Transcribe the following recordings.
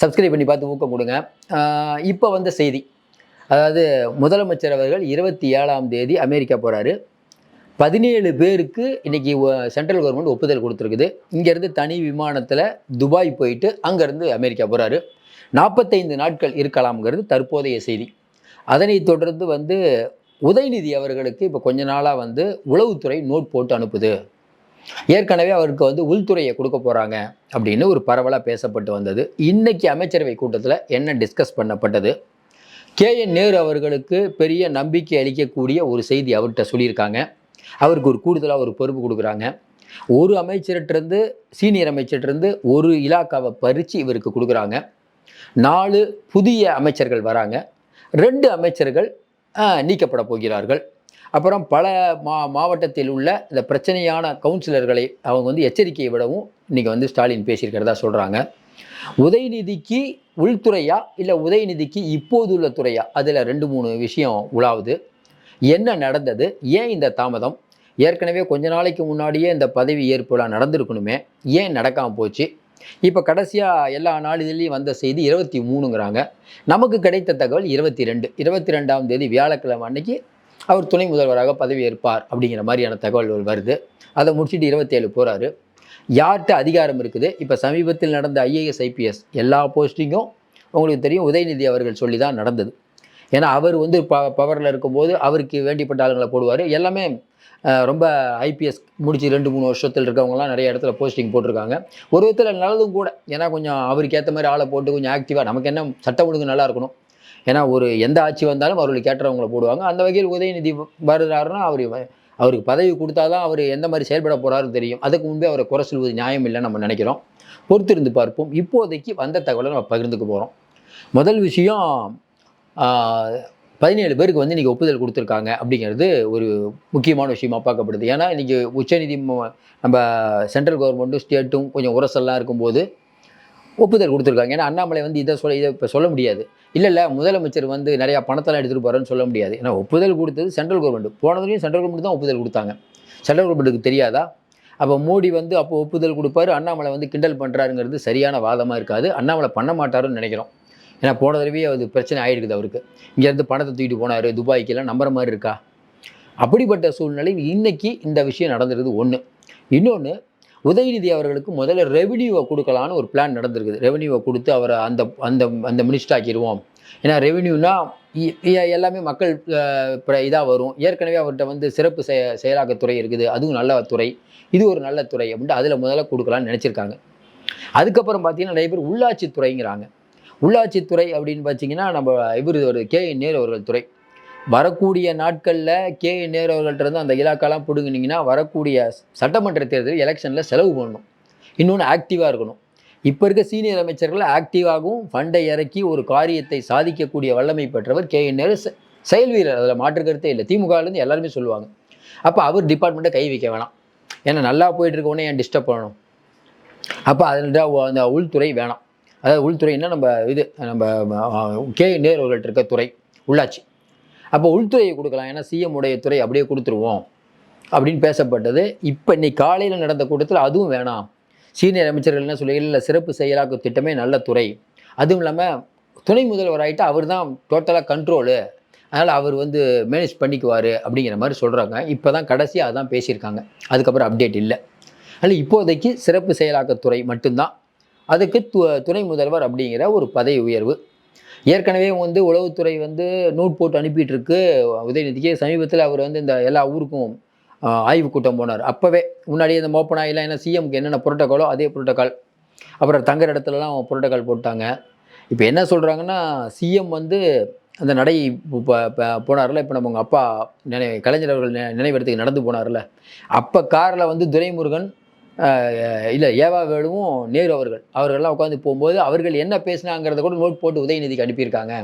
Subscribe பண்ணி பார்த்து ஊக்கம் கொடுங்க. இப்போ வந்த செய்தி. அதாவது முதலமைச்சர் அவர்கள் இருபத்தி ஏழாம் தேதி அமெரிக்கா போகிறாரு பதினேழு பேருக்கு இன்றைக்கி சென்ட்ரல் கவர்மெண்ட் ஒப்புதல் கொடுத்துருக்குது. இங்கேருந்து தனி விமானத்தில் துபாய் போயிட்டு அங்கேருந்து அமெரிக்கா போகிறாரு நாற்பத்தைந்து நாட்கள் இருக்கலாம்ங்கிறது தற்போதைய செய்தி. அதனை தொடர்ந்து வந்து உதயநிதி அவர்களுக்கு இப்போ கொஞ்ச நாளாக வந்து உளவுத்துறை நோட் போட்டு அனுப்புது. ஏற்கனவே அவருக்கு வந்து உள்துறையை கொடுக்க போகிறாங்க அப்படின்னு ஒரு பரவலாக பேசப்பட்டு வந்தது. இன்னைக்கு அமைச்சரவை கூட்டத்தில் என்ன டிஸ்கஸ் பண்ணப்பட்டது? கே என் நேரு அவர்களுக்கு பெரிய நம்பிக்கை அளிக்கக்கூடிய ஒரு செய்தி அவர்கிட்ட சொல்லியிருக்காங்க. அவருக்கு ஒரு கூடுதலாக ஒரு பொறுப்பு கொடுக்குறாங்க. ஒரு அமைச்சர்கிட்டருந்து சீனியர் அமைச்சர்கிட்டருந்து ஒரு இலாக்காவை பறித்து இவருக்கு கொடுக்குறாங்க. நாலு புதிய அமைச்சர்கள் வராங்க. ரெண்டு அமைச்சர்கள் நீக்கப்பட போகிறார்கள். அப்புறம் பல மா மாவட்டத்தில் உள்ள இந்த பிரச்சனையான கவுன்சிலர்களை அவங்க வந்து எச்சரிக்கையை விடவும் இன்றைக்கி வந்து ஸ்டாலின் பேசியிருக்கிறதா சொல்கிறாங்க உதயநிதிக்கு உள்துறையா இல்லை உதயநிதிக்கு இப்போது உள்ள துறையா? அதில் ரெண்டு மூணு விஷயம் உலாவுது. என்ன நடந்தது? ஏன் இந்த தாமதம்? ஏற்கனவே கொஞ்ச நாளைக்கு முன்னாடியே இந்த பதவி ஏற்புலாம் நடந்திருக்கணுமே. ஏன் நடக்காமல் போச்சு? இப்போ கடைசியாக எல்லா நாளிதழ்லையும் வந்த செய்தி இருபத்தி மூணுங்கிறாங்க. நமக்கு கிடைத்த தகவல் இருபத்தி ரெண்டு. இருபத்தி ரெண்டாம் தேதி வியாழக்கிழமை அன்னைக்கு அவர் துணை முதல்வராக பதவியேற்பார் அப்படிங்கிற மாதிரியான தகவல்கள் வருது. அதை முடிச்சுட்டு இருபத்தேழு போகிறாரு யார்கிட்ட அதிகாரம் இருக்குது? இப்போ சமீபத்தில் நடந்த ஐஏஎஸ் ஐபிஎஸ் எல்லா போஸ்டிங்கும் உங்களுக்கு தெரியும் உதயநிதி அவர்கள் சொல்லி தான் நடந்தது. ஏன்னா அவர் வந்து ப பவரில் இருக்கும்போது அவருக்கு வேண்டிப்பட்ட ஆளுங்களை போடுவார். எல்லாமே ரொம்ப ஐபிஎஸ் முடிச்சு ரெண்டு மூணு வருஷத்தில் இருக்கவங்கலாம் நிறைய இடத்துல போஸ்டிங் போட்டிருக்காங்க. ஒரு விதத்தில் நல்லதும் கூட. ஏன்னா கொஞ்சம் அவருக்கு ஏற்ற மாதிரி ஆளை போட்டு கொஞ்சம் ஆக்டிவாக நமக்கு என்ன சட்டம் ஒழுங்கு நல்லா இருக்கணும்? ஏன்னா ஒரு எந்த ஆட்சி வந்தாலும் அவர்களுக்கு ஏற்றவங்களை போடுவாங்க. அந்த வகையில் உதயநிதி வருகிறாருன்னா அவர் அவருக்கு பதவி கொடுத்தா தான் அவர் எந்த மாதிரி செயல்பட போகிறாருன்னு தெரியும். அதுக்கு முன்பே அவரை குறை சொல்வது நியாயம் இல்லைன்னு நம்ம நினைக்கிறோம். பொறுத்திருந்து பார்ப்போம். இப்போதைக்கு வந்த தகவலை நம்ம பகிர்ந்துக்க போகிறோம் முதல் விஷயம் பதினேழு பேருக்கு வந்து இன்றைக்கி ஒப்புதல் கொடுத்துருக்காங்க அப்படிங்கிறது ஒரு முக்கியமான விஷயமா பார்க்கப்படுது. ஏன்னா இன்றைக்கி உச்சநீதி நம்ம சென்ட்ரல் கவர்மெண்ட்டும் ஸ்டேட்டும் கொஞ்சம் உரசெல்லாம் இருக்கும்போது ஒப்புதல் கொடுத்துருக்காங்க. ஏன்னா அண்ணாமலை வந்து இதை சொல்ல இதை இப்போ சொல்ல முடியாது. இல்லை இல்லை முதலமைச்சர் வந்து நிறையா பணத்தெல்லாம் எடுத்துகிட்டு போகிறேன்னு சொல்ல முடியாது. ஏன்னா ஒப்புதல் கொடுத்தது சென்ட்ரல் கவர்மெண்ட் போனதுலையும் சென்ட்ரல் கவர்மெண்ட் தான் ஒப்புதல் கொடுத்தாங்க. சென்ட்ரல் கவர்மெண்ட்டுக்கு தெரியாதா? அப்போ மோடி வந்து அப்போ ஒப்புதல் கொடுப்பாரு. அண்ணாமலை வந்து கிண்டல் பண்ணுறாருங்கிறது சரியான வாதமாக இருக்காது. அண்ணாமலை பண்ண மாட்டாருன்னு நினைக்கிறோம். ஏன்னா போன தடவையே அது பிரச்சனை ஆகிருக்குது அவருக்கு. இங்கேருந்து பணத்தை தூக்கிட்டு போனார். துபாய்க்கெல்லாம் நம்புற மாதிரி இருக்கா? அப்படிப்பட்ட சூழ்நிலையில் இன்றைக்கி இந்த விஷயம் நடந்துருக்குது ஒன்று இன்னொன்று உதயநிதி அவர்களுக்கு முதல்ல ரெவென்யூவை கொடுக்கலான்னு ஒரு பிளான் நடந்திருக்குது. ரெவென்யூவை கொடுத்து அவரை அந்த அந்த அந்த மினிஸ்டர் ஆக்கிடுவோம் ஏன்னா ரெவென்யூனா எல்லாமே மக்கள் இதாக வரும். ஏற்கனவே அவர்கிட்ட வந்து சிறப்பு செய செயலாக்கத்துறை இருக்குது. அதுவும் நல்ல துறை. இது ஒரு நல்ல துறை அப்படின்ட்டு அதில் முதல்ல கொடுக்கலான்னு நினச்சிருக்காங்க. அதுக்கப்புறம் பார்த்தீங்கன்னா நிறைய பேர் உள்ளாட்சித்துறைங்கிறாங்க உள்ளாட்சித்துறை அப்படின்னு பார்த்தீங்கன்னா நம்ம இவர் ஒரு கே என் நேரு அவர்கள் துறை. வரக்கூடிய நாட்களில் கே. என் நேரு அவர்கள்ட்ட இருந்து அந்த இலாக்காலாம் பிடுங்கினீங்கன்னா வரக்கூடிய சட்டமன்ற தேர்தல் எலெக்ஷனில் செலவு பண்ணணும். இன்னொன்று ஆக்டிவாக இருக்கணும். இப்போ இருக்க சீனியர் அமைச்சர்கள் ஆக்டிவாகவும் ஃபண்டை இறக்கி ஒரு காரியத்தை சாதிக்கக்கூடிய வல்லமை பெற்றவர் கே. என் நேரு. செயல் வீரர். அதில் மாற்று கருத்தே இல்லை. திமுகலேருந்து எல்லாருமே சொல்லுவாங்க. அப்போ அவர் டிபார்ட்மெண்ட்டை கை வைக்க வேணாம். ஏன்னா நல்லா போயிட்டு இருக்கவனே ஏன் டிஸ்டர்ப் பண்ணணும்? அப்போ அதில் அந்த உள்துறை வேணாம். அதாவது உள்துறைன்னா நம்ம இது? நம்ம கே. நேரு அவர்கள்ட்ட இருக்க துறை உள்ளாட்சி. அப்போ உள்துறையை கொடுக்கலாம். ஏன்னா சிஎம் உடைய துறை அப்படியே கொடுத்துருவோம் அப்படின்னு பேசப்பட்டது. இப்போ இன்னைக்கு காலையில் நடந்த கூட்டத்தில் அதுவும் வேணாம். சீனியர் அமைச்சர்கள் என்ன சொல்லுங்கள் இல்லை சிறப்பு செயலாக்க திட்டமே நல்ல துறை. அதுவும் இல்லாமல் துணை முதல்வர் ஆகிட்டு அவர் தான் டோட்டலாக கண்ட்ரோலு அதனால் அவர் வந்து மேனேஜ் பண்ணிக்குவார் அப்படிங்கிற மாதிரி சொல்கிறாங்க இப்போ தான் கடைசியாக அதான் பேசியிருக்காங்க. அதுக்கப்புறம் அப்டேட் இல்லை. அதனால் இப்போதைக்கு சிறப்பு செயலாக்கத்துறை மட்டும்தான். அதுக்கு து துணை முதல்வர் அப்படிங்கிற ஒரு பதவி உயர்வு. ஏற்கனவே வந்து உளவுத்துறை வந்து நோட் போட்டு அனுப்பிட்டு இருக்கு உதயநிதிக்கு சமீபத்தில் அவர் வந்து இந்த எல்லா ஊருக்கும் ஆய்வு கூட்டம் போனார். அப்போவே முன்னாடியே இந்த மோப்பனாயெல்லாம் என்ன சிஎம்க்கு என்னென்ன புரோட்டோக்காலோ அதே புரோட்டோக்கால் அப்புறம் தங்குற இடத்துலலாம் புரோட்டோக்கால் போட்டாங்க. இப்போ என்ன சொல்கிறாங்கன்னா சிஎம் வந்து அந்த நடை போனார்ல. இப்போ நம்ம உங்கள் அப்பா நினை கலைஞர் அவர்கள் நினைவிடத்துக்கு நடந்து போனார்ல. அப்போ காரில் வந்து துரைமுருகன் இல்லை ஏவா வேலுவும் நேரு அவர்கள் அவர்கள்லாம் உட்காந்து போகும்போது அவர்கள் என்ன பேசினாங்கிறத கூட நோட் போட்டு உதயநிதிக்கு அனுப்பியிருக்காங்க.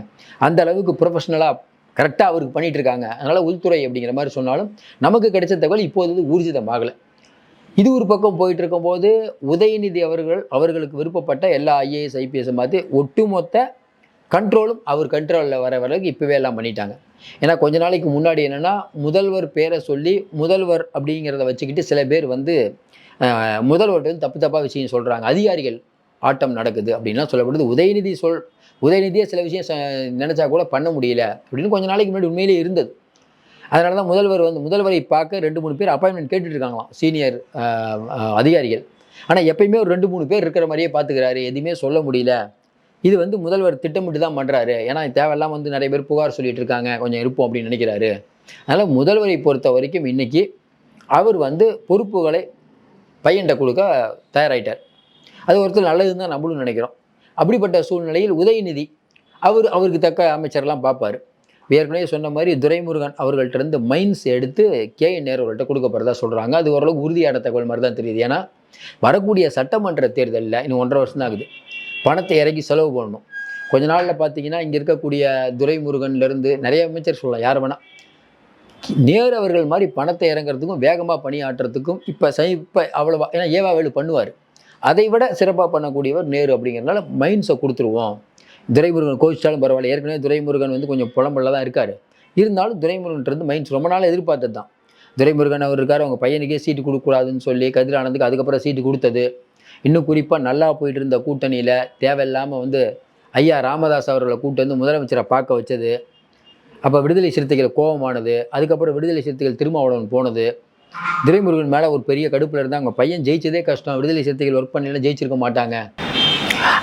அந்த அளவுக்கு ப்ரொஃபஷனலாக கரெக்டாக அவருக்கு பண்ணிகிட்டு இருக்காங்க அதனால் உள்துறை அப்படிங்கிற மாதிரி சொன்னாலும் நமக்கு கிடைச்ச தகவல் இப்போது ஊர்ஜிதமாகலை இது ஒரு பக்கம் போயிட்டு இருக்கும்போது உதயநிதி அவர்கள் அவர்களுக்கு விருப்பப்பட்ட எல்லா ஐஏஎஸ் ஐபிஎஸ் மாதிரி ஒட்டுமொத்த கண்ட்ரோலும் அவர் கண்ட்ரோலில் வர வரைக்கும் இப்போவே எல்லாம் பண்ணிட்டாங்க. ஏன்னா கொஞ்ச நாளைக்கு முன்னாடி என்னென்னா முதல்வர் பேரை சொல்லி முதல்வர் அப்படிங்கிறத வச்சுக்கிட்டு சில பேர் வந்து முதல்வர்கள் வந்து தப்பு தப்பாக விஷயம் சொல்கிறாங்க அதிகாரிகள் ஆட்டம் நடக்குது அப்படின்லாம் சொல்லப்படுது. உதயநிதி சொல் உதயநிதியே சில விஷயம் நினச்சா கூட பண்ண முடியல அப்படின்னு கொஞ்ச நாளைக்கு முன்னாடி உண்மையிலே இருந்தது. அதனால தான் முதல்வர் வந்து முதல்வரை பார்க்க ரெண்டு மூணு பேர் அப்பாயின்மெண்ட் கேட்டுட்ருக்காங்களாம் சீனியர் அதிகாரிகள். ஆனால் எப்பயுமே ஒரு ரெண்டு மூணு பேர் இருக்கிற மாதிரியே பார்த்துக்கிறாரு எதுவுமே சொல்ல முடியல. இது வந்து முதல்வர் திட்டமிட்டு தான் பண்ணுறாரு ஏன்னா தேவையெல்லாம் வந்து நிறைய பேர் புகார் சொல்லிட்டு இருக்காங்க கொஞ்சம் இருப்போம் அப்படின்னு நினைக்கிறாரு. அதனால் முதல்வரை பொறுத்த வரைக்கும் இன்னைக்கு அவர் வந்து பொறுப்புகளை பையன்கிட்ட கொடுக்க தயாராயிட்டார். அது ஒருத்தர் நல்லதுன்னு தான் நம்மளும் நினைக்கிறோம். அப்படிப்பட்ட சூழ்நிலையில் உதயநிதி அவர் அவருக்கு தக்க அமைச்சர்லாம் பார்ப்பார். ஏற்கனவே சொன்ன மாதிரி துரைமுருகன் அவர்கள்ட்டருந்து மைன்ஸ் எடுத்து கே என் நேரு அவர்கள்ட்ட கொடுக்கப்படுறதா சொல்கிறாங்க அது ஓரளவுக்கு உறுதியான தகவல் மாதிரி தான் தெரியுது. ஏன்னா வரக்கூடிய சட்டமன்ற தேர்தலில் இன்னும் ஒன்றரை வருஷம் தான் ஆகுது. பணத்தை இறக்கி செலவு பண்ணணும். கொஞ்ச நாளில் பார்த்தீங்கன்னா இங்கே இருக்கக்கூடிய துரைமுருகன்லேருந்து நிறைய அமைச்சர் சொல்லலாம். யார் வேணால் நேரு அவர்கள் மாதிரி பணத்தை இறங்குறதுக்கும் வேகமாக பணியாற்றுறதுக்கும் இப்போ சை இப்போ அவ்வளோவா ஏன்னா ஏவாவேலு பண்ணுவார். அதை விட சிறப்பாக பண்ணக்கூடியவர் நேரு அப்படிங்கிறதுனால மைண்ட்ஸை கொடுத்துருவோம். துரைமுருகன் கோச்சிட்டாலும் பரவாயில்ல. ஏற்கனவே துரைமுருகன் வந்து கொஞ்சம் புலம்பல்ல தான் இருக்கார். இருந்தாலும் துரைமுருகன்றது மைண்ட்ஸ் ரொம்ப நாள் எதிர்பார்த்தது தான். துரைமுருகன் அவர் இருக்கார் அவங்க பையனுக்கே சீட்டு கொடுக்கக்கூடாதுன்னு சொல்லி கதிரானந்துக்கு அதுக்கப்புறம் சீட்டு கொடுத்தது. இன்னும் குறிப்பாக நல்லா போயிட்டு இருந்த கூட்டணியில் தேவையில்லாமல் வந்து ஐயா ராமதாஸ் அவர்களை கூட்டு வந்து முதலமைச்சரை பார்க்க வச்சது. அப்போ விடுதலை சிறுத்தைகள் கோபமானது அதுக்கப்புறம் விடுதலை சிறுத்தைகள் திருமாவளவன் போனது. துரைமுருகன் மேலே ஒரு பெரிய கடுப்பில் இருந்தால் அவங்க பையன் ஜெயிச்சதே கஷ்டம். விடுதலை சிறுத்தைகள் ஒர்க் பண்ணலாம் ஜெயிச்சிருக்க மாட்டாங்க.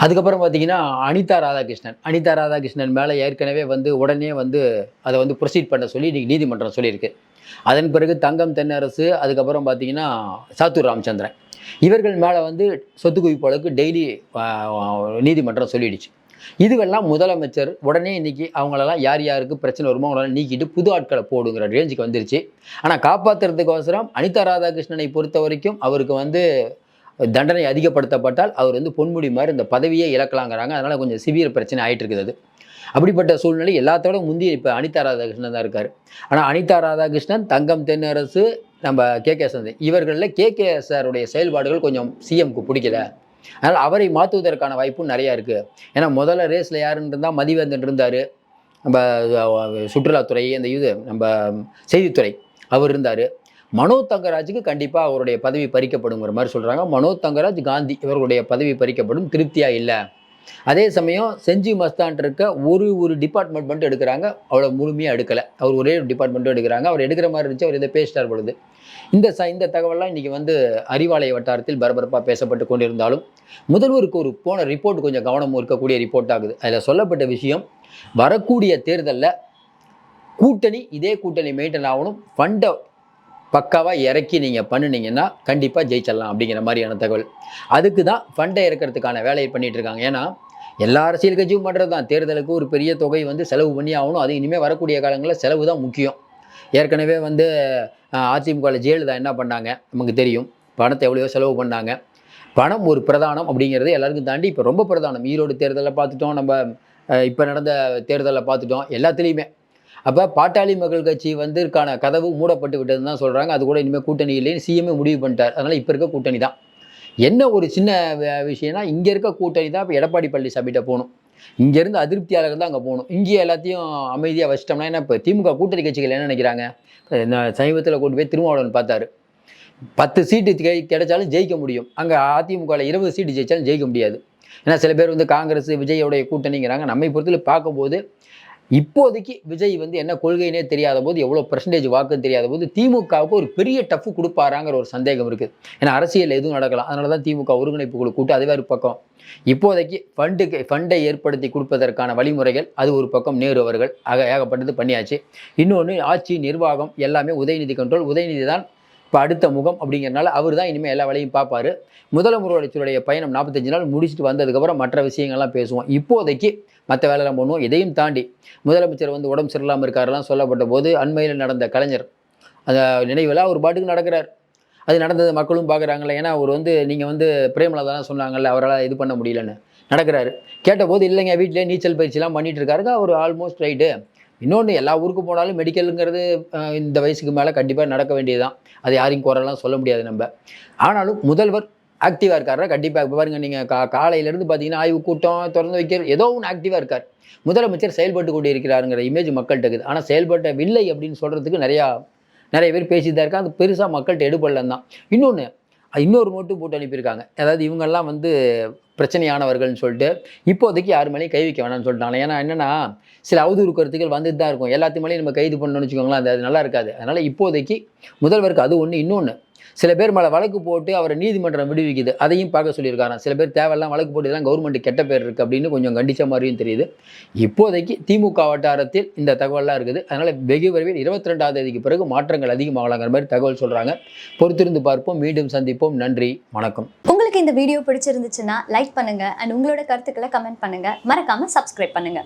அதுக்கப்புறம் பார்த்தீங்கன்னா அனிதா ராதாகிருஷ்ணன். அனிதா ராதாகிருஷ்ணன் மேலே ஏற்கனவே வந்து உடனே வந்து அதை வந்து ப்ரொசீட் பண்ண சொல்லி இன்னைக்கு நீதிமன்றம் சொல்லியிருக்கு. அதன் பிறகு தங்கம் தென்னரசு அதுக்கப்புறம் பார்த்தீங்கன்னா சாத்தூர் ராமச்சந்திரன். இவர்கள் மேலே வந்து சொத்து குவிப்பு வழக்கு டெய்லி நீதிமன்றம் சொல்லிடுச்சு. இதுவெல்லாம் முதலமைச்சர் உடனே இன்றைக்கி அவங்களெல்லாம் யார் யாருக்கு பிரச்சனை வருமோ அவங்களால நீக்கிட்டு புது ஆட்களை போடுங்கிற ரேஞ்சுக்கு வந்துருச்சு. ஆனால் காப்பாற்றுறதுக்கோசரம் அனிதா ராதாகிருஷ்ணனை பொறுத்த வரைக்கும் அவருக்கு வந்து தண்டனை அதிகப்படுத்தப்பட்டால் அவர் வந்து பொன்முடி மாதிரி இந்த பதவியே இழக்கலாங்கிறாங்க. அதனால் கொஞ்சம் சிவியர் பிரச்சனை ஆயிட்டு இருக்குது அப்படிப்பட்ட சூழ்நிலை எல்லாத்தோட முந்தி இப்போ அனிதா ராதாகிருஷ்ணன் தான் இருக்கார். ஆனால் அனிதா ராதாகிருஷ்ணன் தங்கம் தென்னரசு நம்ம கே கே சந்தை இவர்களில் கே கே சாருடைய செயல்பாடுகள் கொஞ்சம் சிஎம்க்கு பிடிக்கல. அதனால் அவரை மாற்றுவதற்கான வாய்ப்பும் நிறையா இருக்குது ஏன்னா முதல்ல ரேஸில் யாருன்னு இருந்தால் மதிவேந்தன் இருந்தார். நம்ம சுற்றுலாத்துறை அந்த இது நம்ம செய்தித்துறை அவர் இருந்தார். மனோ தங்கராஜுக்கு கண்டிப்பாக அவருடைய பதவி பறிக்கப்படுங்கிற மாதிரி சொல்கிறாங்க மனோ தங்கராஜ் காந்தி இவர்களுடைய பதவி பறிக்கப்படும் திருப்தியாக இல்லை? அதே சமயம் செஞ்சி மஸ்தான் இருக்க ஒரு ஒரு டிபார்ட்மெண்ட் மட்டும் எடுக்கிறாங்க. அவ்வளோ முழுமையாக எடுக்கலை. அவர் ஒரே ஒரு டிபார்ட்மெண்ட்டும் எடுக்கிறாங்க. அவர் எடுக்கிற மாதிரி இருந்துச்சு அவர் இதை பேசிட்டார் பொழுது. இந்த ச இந்த தகவல்லாம் இன்றைக்கி வந்து அறிவாலய வட்டாரத்தில் பரபரப்பாக பேசப்பட்டு கொண்டிருந்தாலும் முதல்வருக்கு ஒரு போன ரிப்போர்ட் கொஞ்சம் கவனம் இருக்கக்கூடிய ரிப்போர்ட் ஆகுது. அதில் சொல்லப்பட்ட விஷயம் வரக்கூடிய தேர்தலில் கூட்டணி இதே கூட்டணி மெயின்டைன் ஆகணும். ஃபண்டை பக்காவாக இறக்கி நீங்கள் பண்ணுனீங்கன்னா கண்டிப்பாக ஜெயிச்சிடலாம் அப்படிங்கிற மாதிரியான தகவல். அதுக்கு தான் ஃபண்டை இறக்கிறதுக்கான வேலையை பண்ணிகிட்டு இருக்காங்க. ஏன்னா எல்லா அரசியல் கட்சியும் பண்ணுறது தான். தேர்தலுக்கு ஒரு பெரிய தொகை வந்து செலவு பண்ணி ஆகணும். அது இனிமேல் வரக்கூடிய காலங்களில் செலவு தான் முக்கியம். ஏற்கனவே வந்து அதிமுகவில் ஜெயலலிதா என்ன பண்ணாங்க? நமக்கு தெரியும். பணத்தை எவ்வளோ செலவு பண்ணாங்க. பணம் ஒரு பிரதானம் அப்படிங்கிறது எல்லாருக்கும் தாண்டி இப்போ ரொம்ப பிரதானம். ஈரோடு தேர்தலில் பார்த்துட்டோம். நம்ம இப்போ நடந்த தேர்தலில் பார்த்துட்டோம். எல்லாத்துலேயுமே. அப்போ பாட்டாளி மக்கள் கட்சி வந்திருக்கான கதவு மூடப்பட்டு விட்டதுன்னு தான் சொல்கிறாங்க அது கூட இனிமேல் கூட்டணி இல்லைன்னு சிஎம்ஏ முடிவு பண்ணிட்டார். அதனால் இப்போ இருக்க கூட்டணி தான். என்ன ஒரு சின்ன விஷயம்னா இங்கே இருக்க கூட்டணி தான் இப்போ எடப்பாடி பழனிசாமிகிட்ட போகணும். இங்கேருந்து அதிருப்தியாளர்கள் தான் அங்கே போகணும். இங்கேயே எல்லாத்தையும் அமைதியாக வச்சிட்டோம்னா என்ன? இப்போ திமுக கூட்டணி கட்சிகள் என்ன நினைக்கிறாங்க? இந்த சமீபத்தில் கூட்டு போய் திருமாவளவன் பார்த்தாரு. பத்து சீட்டு கி- கிடைச்சாலும் ஜெயிக்க முடியும். அங்கே அதிமுகவில் இருபது சீட்டு ஜெயிச்சாலும் ஜெயிக்க முடியாது. ஏன்னா சில பேர் வந்து காங்கிரஸ் விஜயோடைய கூட்டணிங்கிறாங்க. நம்மை பொறுத்தவரை பார்க்கும்போது இப்போதைக்கு விஜய் வந்து என்ன கொள்கைனே தெரியாத போது எவ்வளோ பர்சன்டேஜ் வாக்குன்னு தெரியாத போது திமுகவுக்கு ஒரு பெரிய டஃப் கொடுப்பாராங்கிற ஒரு சந்தேகம் இருக்குது ஏன்னா அரசியல் எதுவும் நடக்கலாம் அதனால தான் திமுக ஒருங்கிணைப்பு குழு கூட்டு அதுவே ஒரு பக்கம். இப்போதைக்கு ஃபண்டுக்கு ஃபண்டை ஏற்படுத்தி கொடுப்பதற்கான வழிமுறைகள் அது ஒரு பக்கம் நேரு அவர்கள் ஆக ஏகப்பட்டது பண்ணியாச்சு. இன்னொன்று ஆட்சி நிர்வாகம் எல்லாமே உதயநிதி கண்ட்ரோல் உதயநிதி தான் இப்போ அடுத்த முகம் அப்படிங்கிறனால அவர் தான் இனிமேல் எல்லா வேலையும் பார்ப்பாரு. முதலமைச்சருடைய பயணம் நாற்பத்தஞ்சு நாள் முடிச்சுட்டு வந்ததுக்கப்புறம் மற்ற விஷயங்கள்லாம் பேசுவோம். இப்போதைக்கு மற்ற வேலையெல்லாம் பண்ணுவோம். இதையும் தாண்டி முதலமைச்சர் வந்து உடம்பு சரியில்லாமல் இருக்காரெல்லாம் சொல்லப்பட்ட போது அண்மையில் நடந்த கலைஞர் அந்த நினைவில் அவர் பாட்டுக்கு நடக்கிறார். அது நடந்தது மக்களும் பார்க்குறாங்கல்ல ஏன்னா அவர் வந்து நீங்கள் வந்து பிரேமலதா தான் சொன்னாங்கல்ல அவரால் இது பண்ண முடியலன்னு நடக்கிறாரு. கேட்டபோது இல்லைங்க வீட்டிலே நீச்சல் பயிற்சிலாம் பண்ணிகிட்டு இருக்காருங்க அவர் ஆல்மோஸ்ட் ரைட்டு இன்னொன்று எல்லா ஊருக்கு போனாலும் மெடிக்கலுங்கிறது இந்த வயசுக்கு மேலே கண்டிப்பாக நடக்க வேண்டியது தான் அது யாரையும் குறைலாம் சொல்ல முடியாது நம்ம. ஆனாலும் முதல்வர் ஆக்டிவாக இருக்காரா கண்டிப்பாக இப்போ பாருங்கள் நீங்கள் கா காலையிலேருந்து பார்த்தீங்கன்னா ஆய்வு கூட்டம் திறந்து வைக்கிற ஏதோ ஒன்று ஆக்டிவாக இருக்கார். முதலமைச்சர் செயல்பட்டு கொண்டு இருக்கிறாருங்கிற இமேஜ் மக்கள்கிட்ட இருக்குது. ஆனால் செயல்பட்டவில்லை அப்படின்னு சொல்கிறதுக்கு நிறையா நிறைய பேர் பேசிட்டு தான் இருக்காங்க. அது பெருசாக மக்கள்கிட்ட எடுபடலன்னு தான். இன்னொன்று இன்னொரு நோட்டு போட்டு அனுப்பியிருக்காங்க. அதாவது இவங்கெல்லாம் வந்து பிரச்சனையானவர்கள்னு சொல்லிட்டு இப்போதைக்கு யார் மேலேயும் கை வைக்க வேணாம்னு சொல்லிட்டாங்க. ஏன்னா என்னென்னா சில அவதூறு கருத்துக்கள் வந்துட்டு தான் இருக்கும். எல்லாத்து மேலேயும் நம்ம கைது பண்ணணும்னு வச்சுக்கோங்களேன் அது அது நல்லா இருக்காது. அதனால் இப்போதைக்கு முதல்வருக்கு அது ஒன்று இன்னொன்று சில பேர் மேலே வழக்கு போட்டு அவரை நீதிமன்றம் விடுவிக்குது. அதையும் பார்க்க சொல்லியிருக்காராம் சில பேர் தேவையெல்லாம் வழக்கு போட்டு இதெல்லாம் கவர்மெண்ட் கெட்ட பேர் இருக்குது அப்படின்னு கொஞ்சம் கண்டிச்ச மாதிரியும் தெரியுது. இப்போதைக்கு திமுக வட்டாரத்தில் இந்த தகவல்லாம் இருக்குது. அதனால் வெகு விரைவில் இருபத்தி ரெண்டாம் தேதிக்கு பிறகு மாற்றங்கள் அதிகமாகலாங்கிற மாதிரி தகவல் சொல்கிறாங்க பொறுத்திருந்து பார்ப்போம். மீண்டும் சந்திப்போம். நன்றி. வணக்கம். உங்களுக்கு இந்த வீடியோ பிடிச்சிருந்துச்சுன்னா லைக் பண்ணுங்கள் அண்ட் உங்களோட கருத்துக்களை கமெண்ட் பண்ணுங்கள் மறக்காமல் சப்ஸ்கிரைப் பண்ணுங்கள்